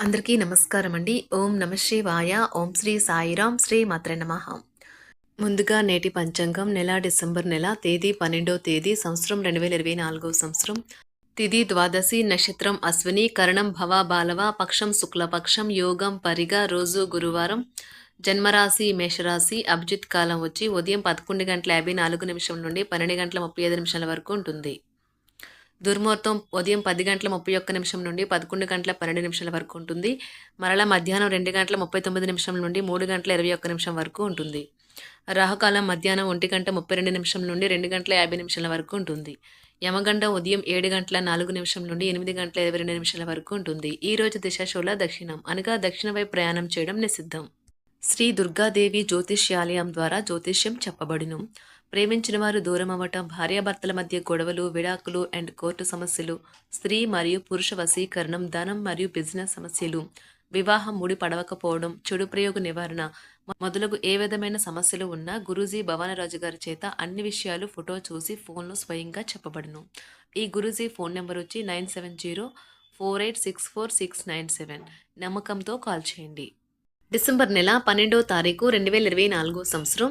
అందరికీ నమస్కారం అండి ఓం నమ శివాయ. ఓం శ్రీ సాయిరాం. శ్రీ మాత్ర నమ. ముందుగా నేటి పంచాంగం నెల డిసెంబర్ నెల తేదీ పన్నెండో తేదీ సంవత్సరం రెండు వేల ఇరవై నాలుగో సంవత్సరం. తిది ద్వాదశి నక్షత్రం అశ్విని కరణం భవ బాలవ పక్షం శుక్లపక్షం యోగం పరిగ రోజు గురువారం. జన్మరాశి మేషరాశి అభిజిత్ కాలం వచ్చి ఉదయం పదకొండు గంటల యాభై నాలుగు నిమిషం నుండి పన్నెండు గంటల ముప్పై ఐదు నిమిషాల వరకు ఉంటుంది. దుర్ముహూర్తం ఉదయం పది గంటల ముప్పై ఒక్క నిమిషం నుండి పదకొండు గంటల పన్నెండు నిమిషాల వరకు ఉంటుంది. మరలా మధ్యాహ్నం రెండు గంటల ముప్పై తొమ్మిది నిమిషం నుండి మూడు గంటల ఇరవై ఒక్క నిమిషం వరకు ఉంటుంది. రాహుకాలం మధ్యాహ్నం ఒంటి గంట ముప్పై రెండు నిమిషం నుండి రెండు గంటల యాభై నిమిషాల వరకు ఉంటుంది. యమగండ ఉదయం ఏడు గంటల నాలుగు నిమిషం నుండి ఎనిమిది గంటల ఇరవై రెండు నిమిషాల వరకు ఉంటుంది. ఈ రోజు దిశాశూల దక్షిణం అనగా దక్షిణ వైపు ప్రయాణం చేయడం నిషిద్ధం. శ్రీ దుర్గాదేవి జ్యోతిష్యాలయం ద్వారా జ్యోతిష్యం చెప్పబడును. ప్రేమించిన వారు దూరం అవ్వటం భార్యాభర్తల మధ్య గొడవలు విడాకులు అండ్ కోర్టు సమస్యలు స్త్రీ మరియు పురుష వశీకరణం ధనం మరియు బిజినెస్ సమస్యలు వివాహం ముడి పడవకపోవడం చెడు ప్రయోగ నివారణ మొదలగు ఏ విధమైన సమస్యలు ఉన్నా గురూజీ భవానరాజు గారి చేత అన్ని విషయాలు ఫోటో చూసి ఫోన్లో స్వయంగా చెప్పబడును. ఈ గురూజీ ఫోన్ నెంబర్ వచ్చి nine seven zero four eight six four six nine seven. నమ్మకంతో కాల్ చేయండి. డిసెంబర్ నెల పన్నెండో తారీఖు రెండు వేల ఇరవై నాలుగో సంవత్సరం.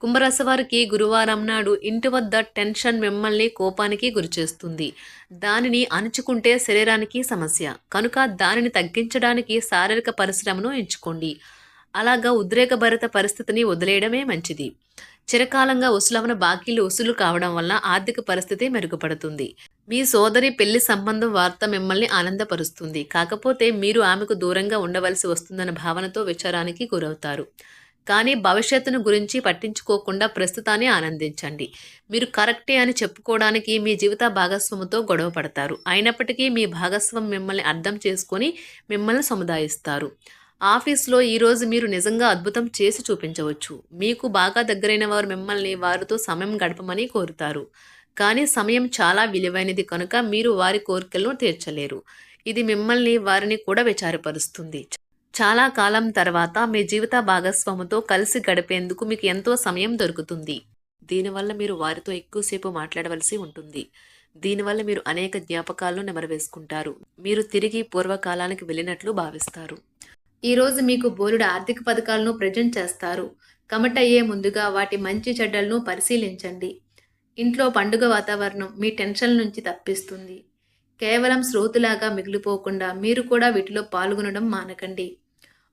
కుంభరసవారికి గురువారం నాడు ఇంటి వద్ద టెన్షన్ మిమ్మల్ని కోపానికి గురిచేస్తుంది. దానిని అణుచుకుంటే శరీరానికి సమస్య. కనుక దానిని తగ్గించడానికి శారీరక పరిశ్రమను ఎంచుకోండి. అలాగా ఉద్రేకభరిత పరిస్థితిని వదిలేయడమే మంచిది. చిరకాలంగా ఉసులవన బాకీలు ఉసులు కావడం వల్ల ఆర్థిక పరిస్థితి మెరుగుపడుతుంది. మీ సోదరి పెళ్ళి సంబంధం వార్త మిమ్మల్ని ఆనందపరుస్తుంది. కాకపోతే మీరు ఆమెకు దూరంగా ఉండవలసి వస్తుందన్న భావనతో విచారానికి గురవుతారు. కానీ భవిష్యత్తును గురించి పట్టించుకోకుండా ప్రస్తుతాన్ని ఆనందించండి. మీరు కరెక్టే అని చెప్పుకోవడానికి మీ జీవిత భాగస్వామితో గొడవ పడతారు. అయినప్పటికీ మీ భాగస్వామి మిమ్మల్ని అర్థం చేసుకొని మిమ్మల్ని సముదాయిస్తారు. ఆఫీస్లో ఈరోజు మీరు నిజంగా అద్భుతం చేసి చూపించవచ్చు. మీకు బాగా దగ్గరైన వారు మిమ్మల్ని వారితో సమయం గడపమని కోరుతారు. కానీ సమయం చాలా విలువైనది కనుక మీరు వారి కోరికలను తీర్చలేరు. ఇది మిమ్మల్ని వారిని కూడా విచారపరుస్తుంది. చాలా కాలం తర్వాత మీ జీవిత భాగస్వామితో కలిసి గడిపేందుకు మీకు ఎంతో సమయం దొరుకుతుంది. దీనివల్ల మీరు వారితో ఎక్కువసేపు మాట్లాడవలసి ఉంటుంది. దీనివల్ల మీరు అనేక జ్ఞాపకాలను నెమరవేసుకుంటారు. మీరు తిరిగి పూర్వకాలానికి వెళ్ళినట్లు భావిస్తారు. ఈరోజు మీకు బోలుడు ఆర్థిక పథకాలను ప్రజెంట్ చేస్తారు. కమిట్ అయ్యే ముందుగా వాటి మంచి చెడ్డలను పరిశీలించండి. ఇంట్లో పండుగ వాతావరణం మీ టెన్షన్ నుంచి తప్పిస్తుంది. కేవలం శ్రోతులాగా మిగిలిపోకుండా మీరు కూడా వీటిలో పాల్గొనడం మానకండి.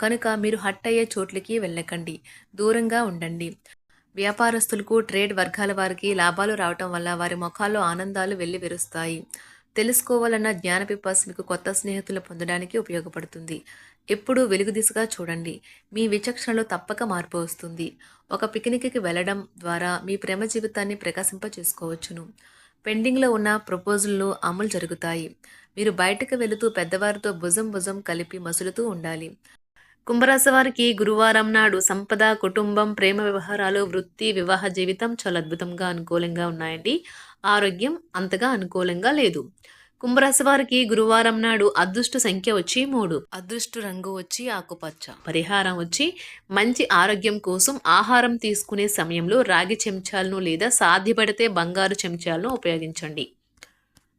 కనుక మీరు హట్ అయ్యే చోట్లకి వెళ్ళకండి. దూరంగా ఉండండి. వ్యాపారస్తులకు ట్రేడ్ వర్గాల వారికి లాభాలు రావటం వల్ల వారి ముఖాల్లో ఆనందాలు వెళ్ళి విరుస్తాయి తెలుసుకోవాలన్న జ్ఞాన పిపాస్ మీకు కొత్త స్నేహితులు పొందడానికి ఉపయోగపడుతుంది. ఎప్పుడూ వెలుగు దిశగా చూడండి. మీ విచక్షణలో తప్పక మార్పు వస్తుంది. ఒక పిక్నిక్కి వెళ్ళడం ద్వారా మీ ప్రేమ జీవితాన్ని ప్రకాశింప చేసుకోవచ్చును పెండింగ్లో ఉన్న ప్రపోజల్లు అమలు జరుగుతాయి. మీరు బయటకు వెళుతూ పెద్దవారితో భుజం భుజం కలిపి మసులుతూ ఉండాలి. కుంభరాశి వారికి గురువారం నాడు సంపద కుటుంబం ప్రేమ వ్యవహారాలు వృత్తి వివాహ జీవితం చాలా అద్భుతంగా అనుకూలంగా ఉన్నాయండి. ఆరోగ్యం అంతగా అనుకూలంగా లేదు. కుంభరాశి వారికి గురువారం నాడు అదృష్ట సంఖ్య వచ్చి మూడు. అదృష్ట రంగు వచ్చి ఆకుపచ్చ. పరిహారం వచ్చి మంచి ఆరోగ్యం కోసం ఆహారం తీసుకునే సమయంలో రాగి చెంచాలను లేదా సాధ్యపడితే బంగారు చెంచాలను ఉపయోగించండి.